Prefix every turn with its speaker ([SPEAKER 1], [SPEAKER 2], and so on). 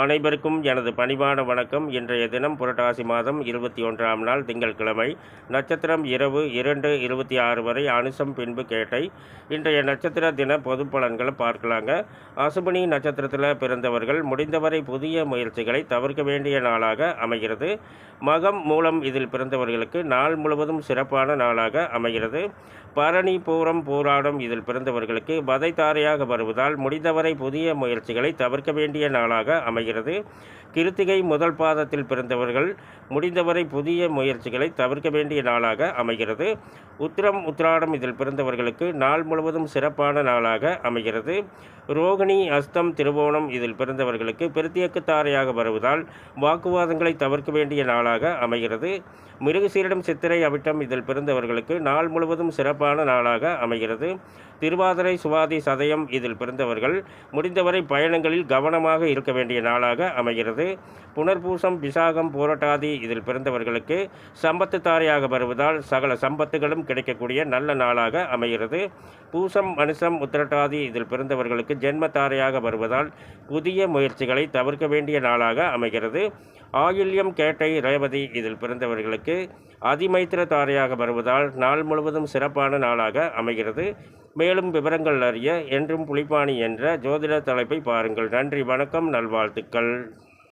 [SPEAKER 1] அனைவருக்கும் எனது பணிவான வணக்கம். இன்றைய தினம் புரட்டாசி மாதம் இருபத்தி ஒன்றாம் நாள் திங்கட்கிழமை நட்சத்திரம் இரவு இரண்டு இருபத்தி ஆறு வரை அனுசம் பின்பு கேட்டை. இன்றைய நட்சத்திர தின பொது பலன்களை பார்க்கலாங்க. அசுபனி நட்சத்திரத்தில் பிறந்தவர்கள் முடிந்தவரை புதிய முயற்சிகளை தவிர்க்க வேண்டிய நாளாக அமைகிறது. மகம் மூலம் இதில் பிறந்தவர்களுக்கு நாள் முழுவதும் சிறப்பான நாளாக அமைகிறது. பரணி பூரம் போராடும் இதில் பிறந்தவர்களுக்கு வதைத்தாரையாக வருவதால் முடிந்தவரை புதிய முயற்சிகளை தவிர்க்க வேண்டிய நாளாக அமைகிறது கிருத்திகை முதல் பாதத்தில் பிறந்தவர்கள் முடிந்தவரை புதிய முயற்சிகளை தவிர்க்க வேண்டிய நாளாக அமைகிறது. உத்திரம் உத்திராடம் இதில் பிறந்தவர்களுக்கு நாள் முழுவதும் சிறப்பான நாளாக அமைகிறது. ரோகிணி அஸ்தம் திருவோணம் இதில் பிறந்தவர்களுக்கு பிரத்யேகத்தாரையாக வருவதால் வாக்குவாதங்களை தவிர்க்க வேண்டிய நாளாக அமைகிறது. மிருகசீரிடம் சித்திரை அவிட்டம் இதில் பிறந்தவர்களுக்கு நாள் முழுவதும் சிறப்பான நாளாக அமைகிறது. திருவாதிரை சுவாதி சதயம் இதில் பிறந்தவர்கள் முடிந்தவரை பயணங்களில் கவனமாக இருக்க வேண்டிய நாளாக அமைகிறது. புனர்பூசம் விசாகம் போராட்டாதி இதில் பிறந்தவர்களுக்கு சம்பத்து தாரையாக வருவதால் சகல சம்பத்துகளும் கிடைக்கக்கூடிய நல்ல நாளாக அமைகிறது. பூசம் மனுஷம் உத்திரட்டாதி இதில் பிறந்தவர்களுக்கு ஜென்ம தாரையாக வருவதால் புதிய முயற்சிகளை தவிர்க்க வேண்டிய நாளாக அமைகிறது. ஆயில்யம் கேட்டை ரேவதி இதில் பிறந்தவர்களுக்கு அதிமைத்திர தாரையாக வருவதால் நாள் முழுவதும் சிறப்பான நாளாக அமைகிறது. மேலும் விவரங்கள் அறிய என்றும் புலிப்பாணி என்ற ஜோதிட தலைப்பை பாருங்கள். நன்றி வணக்கம் நல்வாழ்த்துக்கள்.